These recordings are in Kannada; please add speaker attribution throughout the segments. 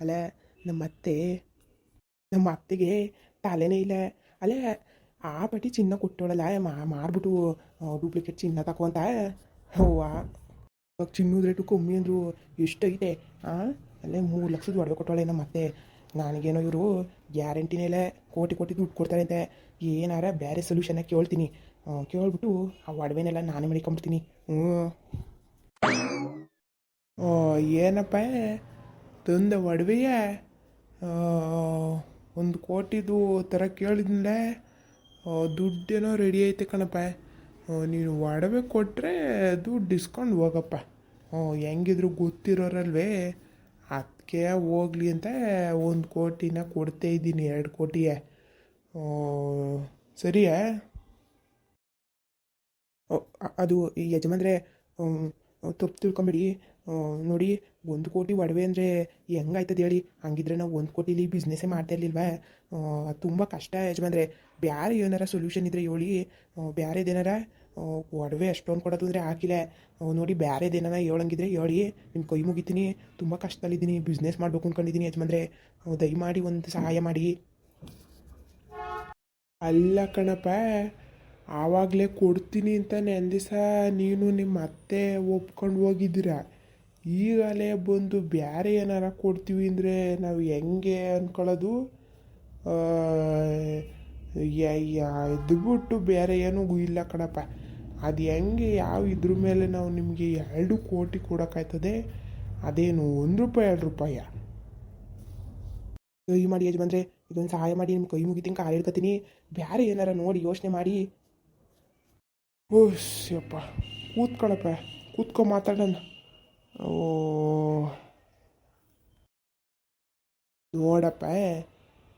Speaker 1: ಅಲ್ಲ ನಮ್ಮ ಅತ್ತೆ, ನಮ್ಮ ಅತ್ತೆಗೆ ತಲೆನೇ ಇಲ್ಲ. ಅಲ್ಲೇ ಆ ಪಟ್ಟಿ ಚಿನ್ನ ಕೊಟ್ಟೋಳಲ್ಲ ಮಾರ್ಬಿಟ್ಟು ಡೂಪ್ಲಿಕೇಟ್ ಚಿನ್ನ ತಕೊಂತ ಇವಾಗ ಚಿನ್ನದ ರೇಟು ಕಮ್ಮಿ ಅಂದರು ಎಷ್ಟೈತೆ ಹಾಂ ಅಲ್ಲೇ ಮೂರು ಲಕ್ಷದ ಒಡವೆ ಕೊಟ್ಟೋಳೆ ನಮ್ಮ ಅತ್ತೆ. ನನಗೇನೋ ಇವರು ಗ್ಯಾರಂಟಿನೇ ಇಲ್ಲ, ಕೋಟಿ ಕೋಟಿ ದುಡ್ಡು ಕೊಡ್ತಾರೆ ಅಂತೆ ಏನಾರ ಬೇರೆ ಸೊಲ್ಯೂಷನ್ನ ಕೇಳ್ತೀನಿ. ಕೇಳ್ಬಿಟ್ಟು ಆ ಒಡವೆನೆಲ್ಲ ನಾನೇ ಮಾಡಿಕೊಂಬಿಡ್ತೀನಿ ಹ್ಞೂ ಏನಪ್ಪ? ತಂದ ಒಡವೆಯ ಒಂದು ಕೋಟಿದು ಥರ ಕೇಳಿದ್ಮೇಲೆ ದುಡ್ಡೇನೋ ರೆಡಿ ಐತೆ ಕಣಪ್ಪ. ನೀನು ಒಡವೆ ಕೊಟ್ಟರೆ ದುಡ್ಡು ಡಿಸ್ಕೌಂಟ್ ಹೋಗಪ್ಪ. ಹೆಂಗಿದ್ರು ಗೊತ್ತಿರೋರಲ್ವೇ ಅದಕ್ಕೆ ಹೋಗ್ಲಿ ಅಂತ ಒಂದು ಕೋಟಿನ ಕೊಡ್ತಾ ಇದ್ದೀನಿ, ಎರಡು ಕೋಟಿಯೇ. ಸರಿಯಾ? ಅದು ಯಜಮಾನ್ರೆ ತಪ್ಪು ತಿಳ್ಕೊಂಬಿಡಿ. ನೋಡಿ ಒಂದು ಕೋಟಿ ಒಡವೆ ಅಂದರೆ ಹೆಂಗಾಯ್ತದೆ ಹೇಳಿ. ಹಂಗಿದ್ರೆ ನಾವು ಒಂದು ಕೋಟಿಲಿ ಬಿಸ್ನೆಸ್ಸೇ ಮಾಡ್ತಾ ಇರ್ಲಿಲ್ವಾ? ತುಂಬ ಕಷ್ಟ ಯಜಮಾನ್ರೆ. ಬೇರೆ ಏನಾರ ಸೊಲ್ಯೂಷನ್ ಇದ್ರೆ ಹೇಳಿ. ಬೇರೆದೇನಾರ ಒಡವೆ ಅಷ್ಟೊಂದು ಕೊಡೋದು ಅಂದರೆ ಹಾಕಿಲ್ಲ. ನೋಡಿ ಬೇರೆದೇನಾರ ಹೇಳಂಗಿದ್ರೆ ಹೇಳಿ. ನಿಮ್ಮ ಕೈ ಮುಗಿತೀನಿ. ತುಂಬ ಕಷ್ಟದಲ್ಲಿದ್ದೀನಿ. ಬಿಸ್ನೆಸ್ ಮಾಡಬೇಕು ಅಂದ್ಕೊಂಡಿದ್ದೀನಿ ಯಜಮಾನ್ರೆ. ದಯಮಾಡಿ ಒಂದು ಸಹಾಯ ಮಾಡಿ. ಅಲ್ಲ ಕಣಪ್ಪ. ಆವಾಗಲೇ ಕೊಡ್ತೀನಿ ಅಂತ ನೆಂದಿಸ ನೀನು ನಿಮ್ಮ ಅತ್ತೆ ಒಪ್ಕೊಂಡು ಹೋಗಿದ್ದೀರ? ಈಗಲೇ ಬಂದು ಬೇರೆ ಏನಾರ ಕೊಡ್ತೀವಿ ಅಂದರೆ ನಾವು ಹೆಂಗೆ ಅಂದ್ಕೊಳ್ಳೋದು ಇದು ಬಿಟ್ಟು ಬೇರೆ ಏನೂ ಇಲ್ಲ ಕಣಪ್ಪ. ಅದು ಹೆಂಗೆ ಯಾವ ಇದ್ರ ಮೇಲೆ ನಾವು ನಿಮಗೆ ಎರಡು ಕೋಟಿ ಕೊಡೋಕ್ಕಾಯ್ತದೆ? ಅದೇನು ಒಂದು ರೂಪಾಯಿ, ಎರಡು ರೂಪಾಯ. ಕೈ ಮಾಡಿ ಯಜಮಾನ್ರೆ, ಇದೊಂದು ಸಹಾಯ ಮಾಡಿ ನಿಮ್ಮ ಕೈ ಮುಗಿತೀನಿ ಕಾಲು ಹಿಡ್ಕೊತೀನಿ ಬೇರೆ ಏನಾರ ನೋಡಿ ಯೋಚನೆ ಮಾಡಿ. ಓಸ್ಯಪ್ಪ ಕೂತ್ಕೊಳಪ್ಪ. ಕೂತ್ಕೊ ಮಾತಾಡೋಣ. ಓ, ನೋಡಪ್ಪ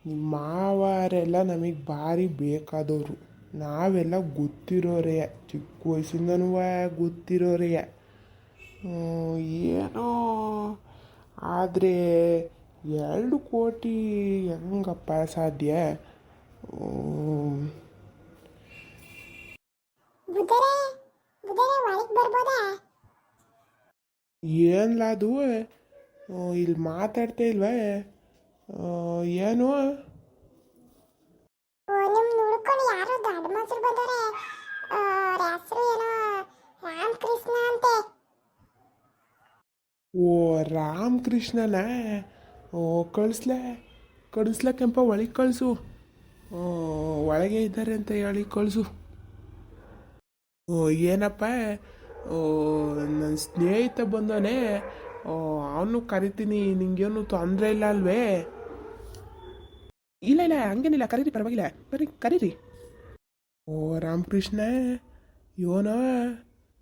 Speaker 1: ನಿಮ್ಮ ಮಾವರೆಲ್ಲ ನಮಗೆ ಭಾರಿ ಬೇಕಾದವರು ನಾವೆಲ್ಲ ಗೊತ್ತಿರೋರೇ, ಚಿಕ್ಕ ವಯಸ್ಸಿಂದನೂ ಗೊತ್ತಿರೋರೇ. ಏನೋ, ಆದರೆ ಎರಡು ಕೋಟಿ ಹೆಂಗಪ್ಪ ಸಾಧ್ಯ?
Speaker 2: ಬರ್ಬೋದಾ?
Speaker 1: ಏನ್ಲ ಅದು ಇಲ್ಲಿ ಮಾತಾಡ್ತಾ ಇಲ್ವೇ ಏನು
Speaker 2: ಓ ನಿಮ್ ನೋಡ್ಕೊಂಡು ಯಾರೋ ದೊಡ್ಡ ಮನುಷ್ಯರು ಬಂದವ್ರೆ. ಅವ್ರ ಹೆಸರು ಏನೋ ರಾಮಕೃಷ್ಣ ಅಂತೆ.
Speaker 1: ಓ ರಾಮಕೃಷ್ಣನ? ಓ ಕಳಿಸ್ಲೆ ಕಳಿಸ್ಲ ಕೆಂಪ ಒಳಗೆ ಕಳಿಸು. ಒಳಗೆ ಇದ್ದಾರೆ ಅಂತ ಹೇಳಿ ಕಳಿಸು. ಓ ಏನಪ್ಪ ನನ್ನ ಸ್ನೇಹಿತ ಬಂದವನೇ ಅವನು ಕರಿತೀನಿ, ನಿಂಗೇನು ತೊಂದರೆ ಇಲ್ಲ ಅಲ್ವೇ? ಇಲ್ಲ ಇಲ್ಲ, ಹಂಗೇನಿಲ್ಲ, ಕರೀರಿ, ಪರವಾಗಿಲ್ಲ. ಬರೀ ಕರೀರಿ. ಓ, ರಾಮಕೃಷ್ಣ, ಯೋನ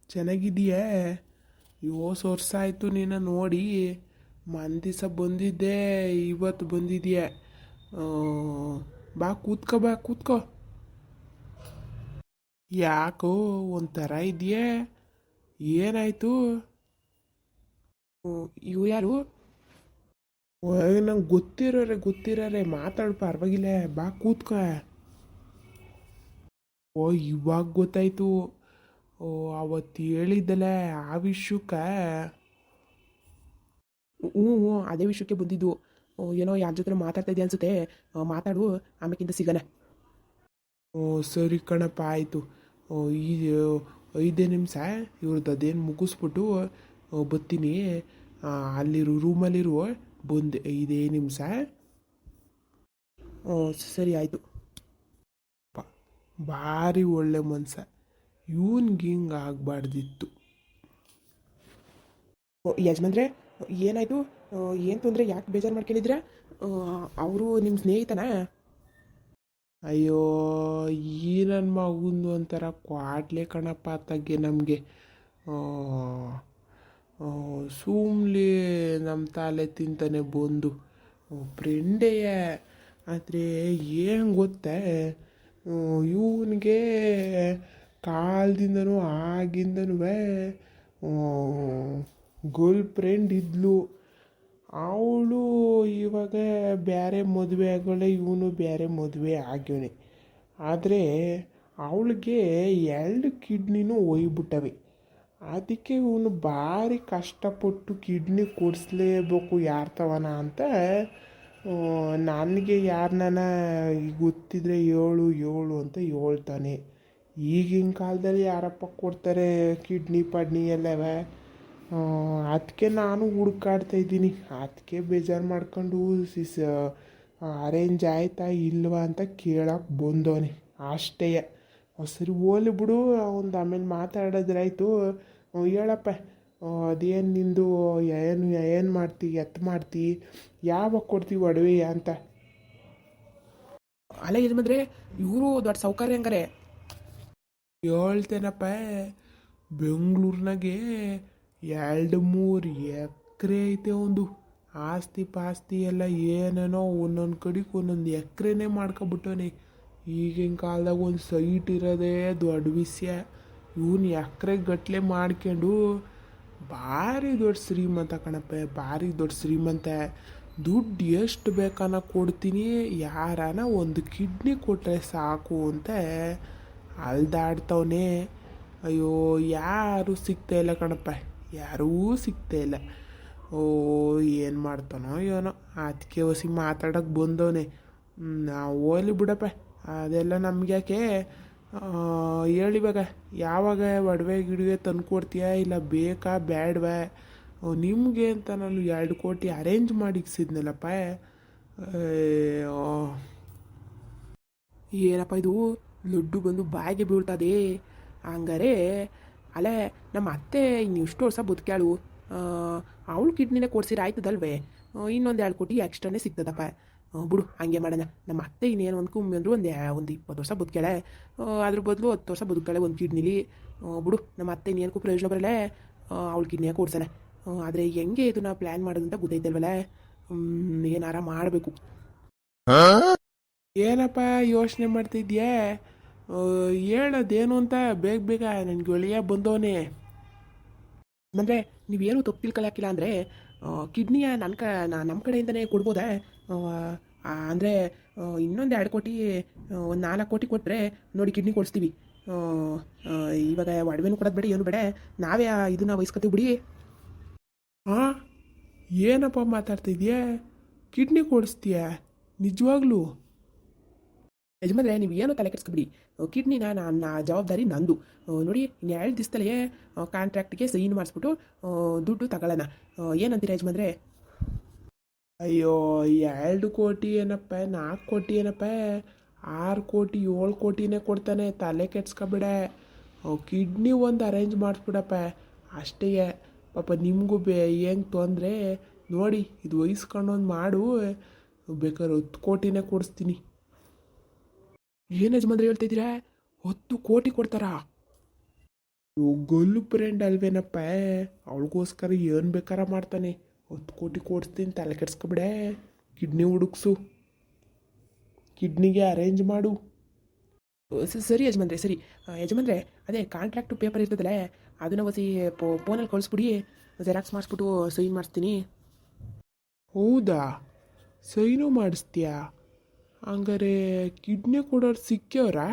Speaker 1: ಚೆನ್ನಾಗಿದೆಯೇ ಯೋ ವರ್ಷ ಆಯಿತು ನೀನು ನೋಡಿ. ಮನ್ ದಿವಸ ಬಂದಿದ್ದೆ ಇವತ್ತು ಬಂದಿದ್ಯೆ? ಬಾ, ಕೂತ್ಕೋ ಬಾ, ಕೂತ್ಕೋ. ಯಾಕೋ, ಒಂಥರ ಇದೆಯೇ ಏನಾಯ್ತು? ಇವು ಯಾರು? ನಂಗೆ ಗೊತ್ತಿರೋರೆ ಗೊತ್ತಿರೋರೆ, ಮಾತಾಡು, ಪರವಾಗಿಲ್ಲ, ಬಾ, ಕೂತ್ಕ. ಓ, ಇವಾಗ ಗೊತ್ತಾಯಿತು. ಓ ಅವತ್ತು ಹೇಳಿದ್ದಲ್ಲ, ಆ ವಿಷಯಕ್ಕೆ. ಹ್ಞೂ ಹ್ಞೂ ಅದೇ ವಿಷಯಕ್ಕೆ ಬಂದಿದ್ದು. ಏನೋ ಯಾರ ಜೊತೆ ಮಾತಾಡ್ತಾ ಇದೆಯಾ ಅನ್ಸುತ್ತೆ. ಮಾತಾಡು ಆಮೇಕಿಂತ ಸಿಗೋಣ. ಓ, ಸರಿ ಕಣಪ್ಪ, ಆಯಿತು. ಓ, ಈ ಐದೇ ನಿಮಿಷ ಇವ್ರದ್ದು ಅದೇನು ಮುಗಿಸ್ಬಿಟ್ಟು ಬತ್ತೀನಿ. ರೂಮಲ್ಲಿರುವ ಅಲ್ಲಿರು ರೂಮಲ್ಲಿರು ಬಂದೆ ಐದೇ ನಿಮಿಷ ಸರಿ, ಆಯಿತು. ಭಾರಿ ಒಳ್ಳೆ ಮನ್ಸ. ಇವನ್ಗೆ ಹಿಂಗೆ ಆಗಬಾರ್ದಿತ್ತು. ಯಜಮಾನ್ರೆ, ಏನಾಯಿತು? ಏನು ತೊಂದರೆ? ಯಾಕೆ ಬೇಜಾರು ಮಾಡ್ಕೊಂಡಿದ್ರ ಅವರು ನಿಮ್ಮ ಸ್ನೇಹಿತನಾ? ಅಯ್ಯೋ ಈ ನನ್ನ ಮಗುಂದು ಒಂಥರ ಕ್ವಾಟ್ಲೆ ಕಣಪ್ಪ ತಗ್ಗೆ ನಮಗೆ. ಸುಮ್ಲಿ ನಮ್ಮ ತಾಲೆ ತಿಂತಾನೆ ಬಂದು. ಫ್ರೆಂಡೆಯ, ಆದರೆ ಏನು ಗೊತ್ತೇ? ಇವನಿಗೆ ಕಾಲದಿಂದನೂ ಆಗಿಂದನೂ ಗರ್ಲ್ ಫ್ರೆಂಡ್ ಇದ್ಲು. ಅವಳು ಇವಾಗ ಬೇರೆ ಮದುವೆ ಆಗೋಳೆ ಇವನು ಬೇರೆ ಮದುವೆ ಆಗ್ಯವನೆ ಆದರೆ ಅವಳಿಗೆ ಎರಡು ಕಿಡ್ನಿನೂ ಒಯ್ಬಿಟ್ಟವೆ. ಅದಕ್ಕೆ ಇವನು ಭಾರಿ ಕಷ್ಟಪಟ್ಟು ಕಿಡ್ನಿ ಕೊಡಿಸ್ಲೇಬೇಕು ಯಾರ್ತವನ ಅಂತ ನನಗೆ ಯಾರನ್ನ ಗೊತ್ತಿದ್ರೆ ಏಳು ಏಳು ಅಂತ ಹೇಳ್ತಾನೆ. ಈಗಿನ ಕಾಲದಲ್ಲಿ ಯಾರಪ್ಪ ಕೊಡ್ತಾರೆ ಕಿಡ್ನಿ ಪಡ್ನಿ ಎಲ್ಲವೇ? ಅದಕ್ಕೆ ನಾನು ಹುಡುಕಾಡ್ತಾ ಇದ್ದೀನಿ. ಅದಕ್ಕೆ ಬೇಜಾರು ಮಾಡ್ಕೊಂಡು ಸಿಸ್ ಅರೇಂಜ್ ಆಯ್ತಾ ಇಲ್ವಾ ಅಂತ ಕೇಳಕ್ಕೆ ಬಂದವನೆ. ಅಷ್ಟೇ. ಸರಿ ಹೋಲಿ ಬಿಡು ಒಂದು ಆಮೇಲೆ ಮಾತಾಡಿದ್ರಾಯ್ತು ಹೇಳಪ್ಪ ಅದೇನು ನಿಂದು ಏನು ಏನು ಮಾಡ್ತಿ ಎತ್ತು ಮಾಡ್ತಿ ಯಾವಾಗ ಕೊಡ್ತೀವಿ ಒಡವೆ ಅಂತ?
Speaker 3: ಅಲ್ಲ ಇದ್ರೆ ಇವರು ದೊಡ್ಡ ಸೌಕರ್ಯ ಹಂಗಾರೆ.
Speaker 1: ಹೇಳ್ತೇನಪ್ಪ ಬೆಂಗಳೂರಿನಾಗೆ ಎರಡು ಮೂರು ಎಕರೆ ಐತೆ ಒಂದು. ಆಸ್ತಿ ಪಾಸ್ತಿ ಎಲ್ಲ ಏನೇನೋ ಒಂದೊಂದು ಕಡೆಗೆ ಒಂದೊಂದು ಎಕರೆನೇ ಮಾಡ್ಕೊಬಿಟ್ಟವನಿ ಈಗಿನ ಕಾಲದಾಗ ಒಂದು ಸೈಟ್ ಇರೋದೇ ದೊಡ್ಡ ವಿಷಯ. ಇವನು ಎಕರೆ ಗಟ್ಟಲೆ ಮಾಡ್ಕೊಂಡು ಭಾರಿ ದೊಡ್ಡ ಶ್ರೀಮಂತ ಕಣಪ್ಪ, ಭಾರಿ ದೊಡ್ಡ ಶ್ರೀಮಂತ. ದುಡ್ಡು ಎಷ್ಟು ಬೇಕನ್ನ ಕೊಡ್ತೀನಿ, ಯಾರನ ಒಂದು ಕಿಡ್ನಿ ಕೊಟ್ಟರೆ ಸಾಕು ಅಂತ ಅಲ್ದಾಡ್ತವನೇ. ಅಯ್ಯೋ, ಯಾರು ಸಿಗ್ತಾ ಇಲ್ಲ ಕಣಪ್ಪ. ಯಾರೂ ಸಿಗ್ತಾ ಇಲ್ಲ. ಓ, ಏನು ಮಾಡ್ತಾನೋ ಏನೋ. ಅದಕ್ಕೆ ಹೊಸಿ ಮಾತಾಡೋಕೆ ಬಂದವನೆ. ನಾವು ಹೋಗ್ಲಿ ಬಿಡಪ್ಪ. ಅದೆಲ್ಲ ನಮ್ಗೆ ಯಾಕೆ? ಹೇಳಿವಾಗ ಯಾವಾಗ ಒಡವೆ ಗಿಡವೆ ತಂದು ಕೊಡ್ತೀಯಾ ಇಲ್ಲ ಬೇಕಾ ಬೇಡವಾ ನಿಮಗೆ ಅಂತ ನಾನು ಎರಡು ಕೋಟಿ ಅರೇಂಜ್ ಮಾಡಿಕ್ಸಿದ್ನಲ್ಲಪ್ಪ.
Speaker 3: ಏನಪ್ಪ ಇದು? ಲಡ್ಡು ಬಂದು ಬಾಯಿಗೆ ಬೀಳ್ತದೆ. ಹಂಗಾರೆ ಅಲ್ಲೇ ನಮ್ಮ ಅತ್ತೆ ಇನ್ನು ಎಷ್ಟು ವರ್ಷ ಬದುಕ್ಯಾಳು. ಅವಳು ಕಿಡ್ನಿನೇ ಕೊಡ್ಸಿರ ಆಯ್ತದಲ್ವೇ? ಇನ್ನೊಂದು ಎರಡು ಕೋಟಿ ಎಕ್ಸ್ಟ್ರಾನೇ ಸಿಗ್ತದಪ್ಪ. ಬಿಡು ಹಂಗೆ ಮಾಡೋಣ. ನಮ್ಮ ಅತ್ತೆ ಇನ್ನೇನು ಒಂದು ಕುಮ್ಮಿ ಅಂದರೂ ಒಂದು ಒಂದು ಇಪ್ಪತ್ತು ವರ್ಷ ಬದುಕ್ಯಾಳೆ. ಅದ್ರ ಬದಲು ಹತ್ತು ವರ್ಷ ಬದುಕ್ಯಾಳೆ ಒಂದು ಕಿಡ್ನಿಲಿ. ಬಿಡು ನಮ್ಮ ಅತ್ತೆ ಇನ್ನೇನಕ್ಕೂ ಪ್ರಯೋಜನ ಬರಲ್ಲ. ಅವಳು ಕಿಡ್ನಿಯ ಕೊಡ್ಸೋಣ. ಆದರೆ ಹೆಂಗೆ ಇದನ್ನ ಪ್ಲ್ಯಾನ್ ಮಾಡೋದಂತ ಗೊತ್ತೈತಲ್ವಲ್ಲ ಏನಾರ ಮಾಡಬೇಕು.
Speaker 1: ಏನಪ್ಪ ಯೋಚನೆ ಮಾಡ್ತಿದ್ಯಾ? ಹೇಳೋದೇನು ಅಂತ ಬೇಗ ಬೇಗ ನನಗೆ ಒಳ್ಳೆಯ ಬಂದವನೇ.
Speaker 3: ಅಂದರೆ ನೀವೇನು ತಪ್ಪು ತಿಳ್ಕೊಳಕ್ಕಿಲ್ಲ ಅಂದರೆ ಕಿಡ್ನಿಯ ನನ್ನ ಕ ನಮ್ಮ ಕಡೆಯಿಂದನೇ ಕೊಡ್ಬೋದಾ? ಅಂದರೆ ಇನ್ನೊಂದು ಎರಡು ಕೋಟಿ ಒಂದು ನಾಲ್ಕು ಕೋಟಿ ಕೊಟ್ಟರೆ ನೋಡಿ ಕಿಡ್ನಿ ಕೊಡಿಸ್ತೀವಿ. ಇವಾಗ ಒಡವೆನೂ ಕೊಡೋದು ಬೇಡ, ಏನು ಬೇಡ. ನಾವೇ ಇದನ್ನ ವಹಿಸ್ಕೊತೀವಿ ಬಿಡಿ.
Speaker 1: ಹಾಂ ಏನಪ್ಪ ಮಾತಾಡ್ತಿದ್ಯಾ ಕಿಡ್ನಿ ಕೊಡಿಸ್ತೀಯ? ನಿಜವಾಗ್ಲೂ?
Speaker 3: ಯಜಮಾನ್ರೆ, ನೀವು ಏನು ತಲೆ ಕೆಡಿಸ್ಕೊಬಿಡಿ. ಕಿಡ್ನಿನ ನನ್ನ ಜವಾಬ್ದಾರಿ ನಂದು. ನೋಡಿ ಎರಡು ದಿವಸದಲ್ಲೇ ಕಾಂಟ್ರಾಕ್ಟ್ಗೆ ಸೈನ್ ಮಾಡಿಸ್ಬಿಟ್ಟು ದುಡ್ಡು ತಗೊಳ್ಳೋಣ. ಏನಂತೀರ ಯಜಮಾನ್ರೆ?
Speaker 1: ಅಯ್ಯೋ, ಎರಡು ಕೋಟಿ ಏನಪ್ಪ, ನಾಲ್ಕು ಕೋಟಿ ಏನಪ್ಪ, ಆರು ಕೋಟಿ, ಏಳು ಕೋಟಿನೇ ಕೊಡ್ತಾನೆ, ತಲೆ ಕೆಡ್ಸ್ಕೊಬಿಡ. ಕಿಡ್ನಿ ಒಂದು ಅರೇಂಜ್ ಮಾಡಿಸ್ಬಿಡಪ್ಪ. ಅಷ್ಟೇ, ಪಾಪ ನಿಮಗೂ ಬೇ ಹೆಂಗೆ ತೊಂದರೆ? ನೋಡಿ, ಇದು ವಹಿಸ್ಕೊಂಡೊಂದು ಮಾಡು. ಬೇಕಾದ್ರೆ ಹತ್ತು ಕೋಟಿನೇ ಕೊಡಿಸ್ತೀನಿ.
Speaker 3: ಏನು ಯಜಮಾನ್ರಿ ಹೇಳ್ತಿದ್ದೀರಾ? ಹತ್ತು ಕೋಟಿ ಕೊಡ್ತಾರಾ?
Speaker 1: ಇವ್ ಗಲ್ಲು ಫ್ರೆಂಡ್ ಅಲ್ವೇನಪ್ಪ? ಅವಳಿಗೋಸ್ಕರ ಏನು ಬೇಕಾರ ಮಾಡ್ತಾನೆ? ಹತ್ತು ಕೋಟಿ ಕೊಡಿಸ್ತೀನಿ, ತಲೆ ಕೆಡ್ಸ್ಕೊಬಿಡೆ. ಕಿಡ್ನಿ ಹುಡುಕ್ಸು. ಕಿಡ್ನಿಗೆ ಅರೇಂಜ್ ಮಾಡು.
Speaker 3: ಸರಿ ಯಜಮಾನ್ರೆ ಸರಿ. ಯಜಮಾನ್ರೆ, ಅದೇ ಕಾಂಟ್ರಾಕ್ಟು ಪೇಪರ್ ಇರ್ತದಲ್ಲ, ಅದನ್ನ ಒಸಿ ಫೋನಲ್ಲಿ ಕಳಿಸ್ಬಿಡಿ. ಜೆರಾಕ್ಸ್ ಮಾಡಿಸ್ಬಿಟ್ಟು ಸೈನ್ ಮಾಡಿಸ್ತೀನಿ.
Speaker 1: ಹೌದಾ? ಸೈನು ಮಾಡಿಸ್ತೀಯಾ? ಹಂಗಾರೆ ಕಿಡ್ನಿ ಕೊಡೋರು ಸಿಕ್ಕ್ಯವ್ರಾ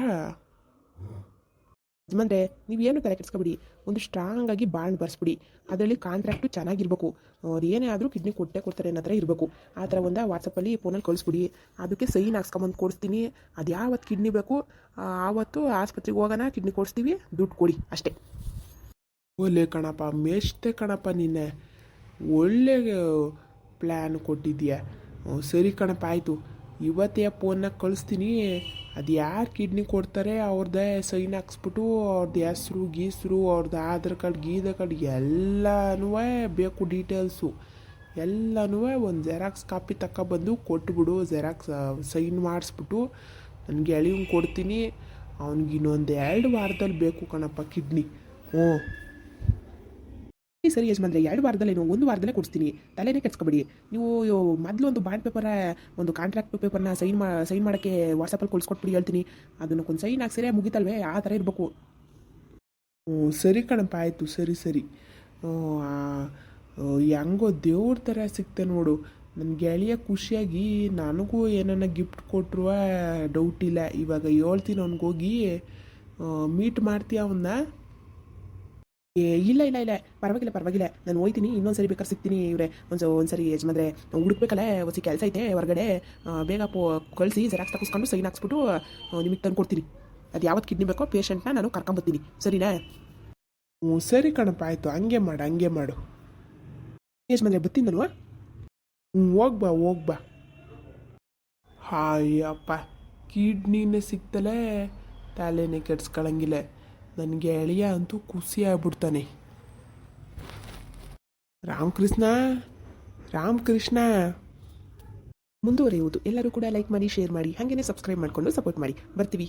Speaker 3: ಯಜಮಾನ್ರೆ, ನೀವೇನು ತಲೆ ಕೆಡಿಸ್ಕೊಬಿಡಿ. ಒಂದು ಸ್ಟ್ರಾಂಗ್ ಆಗಿ ಬಾಂಡ್ ಬರ್ಸ್ಬಿಡಿ. ಅದರಲ್ಲಿ ಕಾಂಟ್ರಾಕ್ಟು ಚೆನ್ನಾಗಿರ್ಬೇಕು. ಅವ್ರು ಏನೇ ಆದರೂ ಕಿಡ್ನಿ ಕೊಟ್ಟೆ ಕೊಡ್ತಾರೆ ಅನ್ನೋ ಥರ ಇರಬೇಕು. ಆ ಥರ ಒಂದು ವಾಟ್ಸಪ್ಪಲ್ಲಿ ಫೋನಲ್ಲಿ ಕಳಿಸ್ಬಿಡಿ. ಅದಕ್ಕೆ ಸೈನ್ ಹಾಕ್ಸ್ಕೊಂಬಂದು ಕೊಡಿಸ್ತೀನಿ. ಅದು ಯಾವತ್ತು ಕಿಡ್ನಿ ಬೇಕು ಆವತ್ತು ಆಸ್ಪತ್ರೆಗೆ ಹೋಗೋಣ ಕಿಡ್ನಿ ಕೊಡಿಸ್ತೀವಿ, ದುಡ್ಡು ಕೊಡಿ, ಅಷ್ಟೇ.
Speaker 1: ಒಳ್ಳೆ ಕಣಪ್ಪ ಮೇಷ್ಟೆ ಕಣಪ್ಪ ನಿನ್ನೆ. ಒಳ್ಳೆ ಪ್ಲ್ಯಾನ್ ಕೊಟ್ಟಿದ್ದೀಯ ಸರಿ ಕಣಪ್ಪ, ಆಯಿತು. ಇವತ್ತೇ ಫೋನ್ನಾಗ ಕಳಿಸ್ತೀನಿ. ಅದು ಯಾರು ಕಿಡ್ನಿ ಕೊಡ್ತಾರೆ ಅವ್ರದ್ದೇ ಸೈನ್ ಹಾಕ್ಸ್ಬಿಟ್ಟು ಅವ್ರದ್ದು ಹೆಸ್ರು, ಗೀಸ್ರು ಅವ್ರದ್ದು ಆಧಾರ್ ಕಾರ್ಡ್ ಗೀಧಾರ್ ಕಾರ್ಡ್ ಎಲ್ಲನೂ ಬೇಕು ಡೀಟೇಲ್ಸು ಎಲ್ಲನೂ ಒಂದು ಜೆರಾಕ್ಸ್ ಕಾಪಿ ತಗೊಬಂದು ಕೊಟ್ಬಿಡು ಜೆರಾಕ್ಸ್ ಸೈನ್ ಮಾಡಿಸ್ಬಿಟ್ಟು. ನನಗೆ ಎಳಿವಂಗೆ ಕೊಡ್ತೀನಿ. ಅವ್ನಿಗೆ ಇನ್ನೊಂದು ಎರಡು ವಾರದಲ್ಲಿ ಬೇಕು ಕಣಪ್ಪ ಕಿಡ್ನಿ ಹ್ಞೂ.
Speaker 3: ಸರಿ ಯಜಮಾನ್ರೆ, ಎರಡು ವಾರದಲ್ಲಿ ನೀವು ಒಂದು ವಾರದಲ್ಲೇ ಕೊಡಿಸ್ತೀನಿ. ತಲೆನೇ ಕೆಡ್ಸ್ಕೊಬೇಡಿ. ನೀವು ಮೊದಲು ಒಂದು ಬಾಂಡ್ ಪೇಪರ, ಒಂದು ಕಾಂಟ್ರಾಕ್ಟ್ ಪೇಪರ್ನ ಸೈನ್ ಮಾ, ಸೈನ್ ಮಾಡೋಕ್ಕೆ ವಾಟ್ಸಪ್ಪಲ್ಲಿ ಕಳ್ಸ್ಕೊಟ್ಬಿಡಿ ಹೇಳ್ತೀನಿ. ಅದನ್ನು ಒಂದು ಸೈನ್ ಹಾಕ್ಸಿರೇ ಮುಗಿತಲ್ವೇ? ಆ ಥರ ಇರಬೇಕು.
Speaker 1: ಹ್ಞೂ, ಸರಿ ಕಣಪ್ಪ, ಆಯಿತು. ಸರಿ ಸರಿ. ಹೆಂಗೋ ದೇವ್ರ ಥರ ಸಿಗ್ತೆ ನೋಡು. ನನ್ನ ಗೆಳೆಯ ಖುಷಿಯಾಗಿ ನನಗೂ ಏನನ್ನ ಗಿಫ್ಟ್ ಕೊಟ್ಟರು ಡೌಟ್ ಇಲ್ಲ. ಇವಾಗ ಹೇಳ್ತೀನಿ ಅವ್ನಿಗೋಗಿ ಮೀಟ್ ಮಾಡ್ತೀಯ ಅವನ್ನ ಏ ಇಲ್ಲ ಇಲ್ಲ ಇಲ್ಲ. ಪರವಾಗಿಲ್ಲ ಪರವಾಗಿಲ್ಲ. ನಾನು ಹೋಯ್ತೀನಿ ಇನ್ನೊಂದು ಸರಿ ಬೇಕಾದ್ರೆ ಸಿಗ್ತೀನಿ ಇವ್ರೆ. ಒಂದು ಒಂದ್ಸರಿ ಯಜಮಾನ್ರೆ ಹುಡುಕ್ಬೇಕಲ್ಲ ಹೊಸಿ ಕೆಲಸ ಐತೆ ಹೊರಗಡೆ. ಬೇಗ ಪೋ ಕಳಿಸಿ ಜೆರಾಕ್ಸ್ ತಗಿಸ್ಕೊಂಡು ಸೈನ್ ಹಾಕ್ಸ್ಬಿಟ್ಟು ನಿಮಗೆ ತಂದು ಕೊಡ್ತೀನಿ ಅದು ಯಾವತ್ತು ಕಿಡ್ನಿ ಬೇಕೋ ಪೇಷಂಟ್ನ ನಾನು ಕರ್ಕೊಂಬರ್ತೀನಿ ಸರಿನಾ?
Speaker 4: ಹ್ಞೂ ಸರಿ ಕಣಪ್ಪ ಆಯಿತು. ಹಂಗೆ ಮಾಡು ಹಂಗೆ ಮಾಡು.
Speaker 1: ಯಜಮಾನ್ರೆ ನಾನು
Speaker 4: ಹ್ಞೂ ಹೋಗ್ಬಾ ಹೋಗ್ಬಾ ಹಾಯಪ್ಪ ಕಿಡ್ನಿನೇ ಸಿಗ್ತಲೇ ತಲೆನೇ ಕೆಡ್ಸ್ಕೊಳಂಗಿಲ್ಲ. ನನಗೆ ಗೆಳೆಯ ಅಂತೂ ಖುಷಿ ಆಗ್ಬಿಡ್ತಾನೆ. ರಾಮಕೃಷ್ಣ ರಾಮಕೃಷ್ಣ.
Speaker 1: ಮುಂದುವರಿಯುವುದು ಎಲ್ಲರೂ ಕೂಡ ಲೈಕ್ ಮಾಡಿ ಶೇರ್ ಮಾಡಿ, ಹಾಗೇನೇ ಸಬ್ಸ್ಕ್ರೈಬ್ ಮಾಡಿಕೊಂಡು ಸಪೋರ್ಟ್ ಮಾಡಿ. ಬರ್ತೀವಿ.